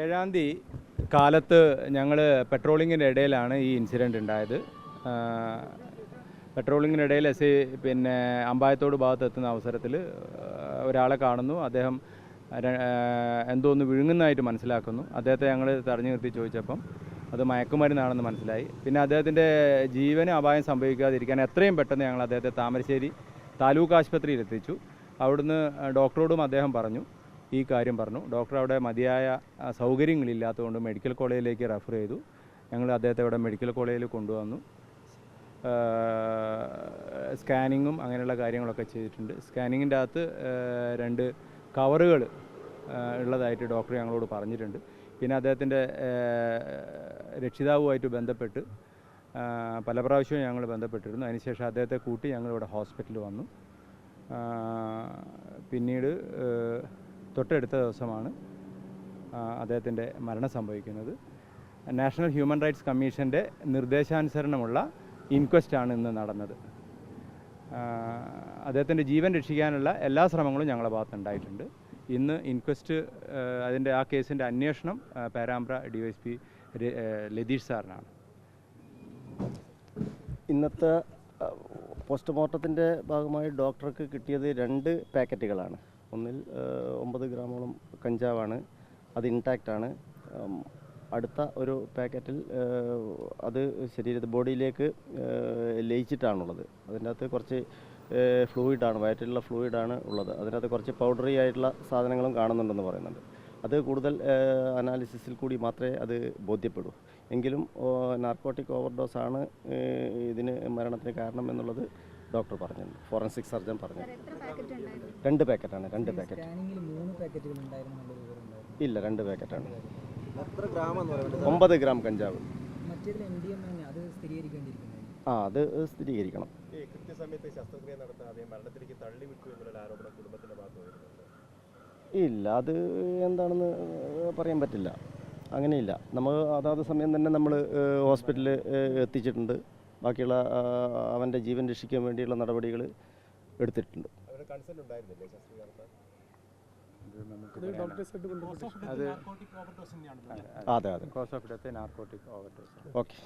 ഏഴാം തീയതി കാലത്ത് ഞങ്ങൾ പെട്രോളിങ്ങിന്റെ ഇടയിലാണ് ഈ ഇൻസിഡന്റ് ഉണ്ടായത്. പെട്രോളിങ്ങിനിടയിൽ എസ് പിന്നെ അമ്പായത്തോട് ഭാഗത്ത് എത്തുന്ന അവസരത്തിൽ ഒരാളെ കാണുന്നു. അദ്ദേഹം എന്തോ ഒന്ന് വിഴുങ്ങുന്നതായിട്ട് മനസ്സിലാക്കുന്നു. അദ്ദേഹത്തെ ഞങ്ങൾ തടഞ്ഞു നിർത്തി ചോദിച്ചപ്പം അത് മയക്കുമരുന്നാണെന്ന് മനസ്സിലായി. പിന്നെ അദ്ദേഹത്തിന്റെ ജീവന് അപായം സംഭവിക്കാതിരിക്കാൻ എത്രയും പെട്ടെന്ന് ഞങ്ങൾ അദ്ദേഹത്തെ താമരശ്ശേരി താലൂക്ക് ആശുപത്രിയിൽ എത്തിച്ചു അവിടുന്ന് ഡോക്ടറോടും അദ്ദേഹം പറഞ്ഞു. ഈ കാര്യം പറഞ്ഞു. ഡോക്ടർ അവിടെ മതിയായ സൗകര്യങ്ങളില്ലാത്തതുകൊണ്ട് മെഡിക്കൽ കോളേജിലേക്ക് റെഫർ ചെയ്തു. ഞങ്ങൾ അദ്ദേഹത്തെ ഇവിടെ മെഡിക്കൽ കോളേജിൽ കൊണ്ടുവന്നു. സ്കാനിങ്ങും അങ്ങനെയുള്ള കാര്യങ്ങളൊക്കെ ചെയ്തിട്ടുണ്ട്. സ്കാനിങ്ങിന്റെ അകത്ത് രണ്ട് കവറുകൾ ഉള്ളതായിട്ട് ഡോക്ടർ ഞങ്ങളോട് പറഞ്ഞിട്ടുണ്ട്. പിന്നെ അദ്ദേഹത്തിന്റെ രക്ഷിതാവുമായിട്ട് ബന്ധപ്പെട്ട് പല പ്രാവശ്യവും ഞങ്ങൾ ബന്ധപ്പെട്ടിരുന്നു. അതിനുശേഷം അദ്ദേഹത്തെ കൂട്ടി ഞങ്ങളിവിടെ ഹോസ്പിറ്റലിൽ വന്നു. പിന്നീട് തൊട്ടടുത്ത ദിവസമാണ് അദ്ദേഹത്തിന്റെ മരണം സംഭവിക്കുന്നത്. നാഷണൽ ഹ്യൂമൻ റൈറ്റ്സ് കമ്മീഷന്റെ നിർദ്ദേശാനുസരണമുള്ള ഇൻക്വസ്റ്റാണ് ഇന്ന് നടന്നത്. അദ്ദേഹത്തിന്റെ ജീവൻ രക്ഷിക്കാനുള്ള എല്ലാ ശ്രമങ്ങളും ഞങ്ങളുടെ ഭാഗത്തുണ്ടായിട്ടുണ്ട്. ഇന്ന് ഇൻക്വസ്റ്റ് അതിന്റെ ആ കേസിന്റെ അന്വേഷണം Perambra D Y S P Latheesh സാറിനാണ്. ഇന്നത്തെ പോസ്റ്റ്മോർട്ടത്തിന്റെ ഭാഗമായി ഡോക്ടർക്ക് കിട്ടിയത് രണ്ട് പാക്കറ്റുകളാണ്. ഒന്നിൽ ഒമ്പത് ഗ്രാമോളം കഞ്ചാവാണ്. അത് ഇൻടാക്റ്റ് ആണ്. അടുത്ത ഒരു പാക്കറ്റിൽ അത് ശരീരത്തിൽ ബോഡിയിലേക്ക് ലയിച്ചിട്ടാണുള്ളത്. അതിന്റെ അകത്ത് കുറച്ച് ഫ്ലൂയിഡാണ് വയറ്റിലുള്ള ഫ്ലൂയിഡാണ് ഉള്ളത്. അതിനകത്ത് കുറച്ച് പൗഡറി ആയിട്ടുള്ള സാധനങ്ങളും കാണുന്നുണ്ടെന്ന് പറയുന്നുണ്ട്. അത് കൂടുതൽ അനാലിസിസിൽ കൂടി മാത്രമേ അത് ബോധ്യപ്പെടൂ. എങ്കിലും നാർക്കോട്ടിക് ആണ് ഇതിന് മരണത്തിന് കാരണം എന്നുള്ളത് ഡോക്ടർ പറഞ്ഞു ഫോറൻസിക് സർജൻ പറഞ്ഞു എത്ര പാക്കറ്റ് ഉണ്ടായിരുന്നു? രണ്ട് പാക്കറ്റാണ് രണ്ട് പാക്കറ്റ്. സ്കാനിങ്ങിൽ മൂന്ന് പാക്കറ്റുകൾ ഉണ്ടായിരുന്നു എന്നുള്ള വിവരം ഉണ്ടായിരുന്നു. ഇല്ല രണ്ട് പാക്കറ്റാണ്. എത്ര ഗ്രാം എന്ന് പറയുന്നത്? ഒമ്പത് ഗ്രാം കഞ്ചാവ്. ആ അത് സ്ഥിരീകരിക്കണം. ഈ കൃത്യസമയത്ത് ശസ്ത്രക്രിയ നടത്താതെ മരണത്തിലേക്ക് തള്ളിവിട്ടു എന്നുള്ള ആരോപണം കുടുംബത്തിന്റെ ഭാഗത്ത് ഇല്ല അത് എന്താണെന്ന് പറയാൻ പറ്റില്ല. അങ്ങനെയില്ല. നമ്മൾ അതാത് സമയം തന്നെ നമ്മൾ ഹോസ്പിറ്റലിൽ എത്തിച്ചിട്ടുണ്ട്. ബാക്കിയുള്ള അവന്റെ ജീവൻ രക്ഷിക്കാൻ വേണ്ടിയുള്ള നടപടികൾ എടുത്തിട്ടുണ്ട്. അത് അതെ അതെ cause of death narcotic overdose okay.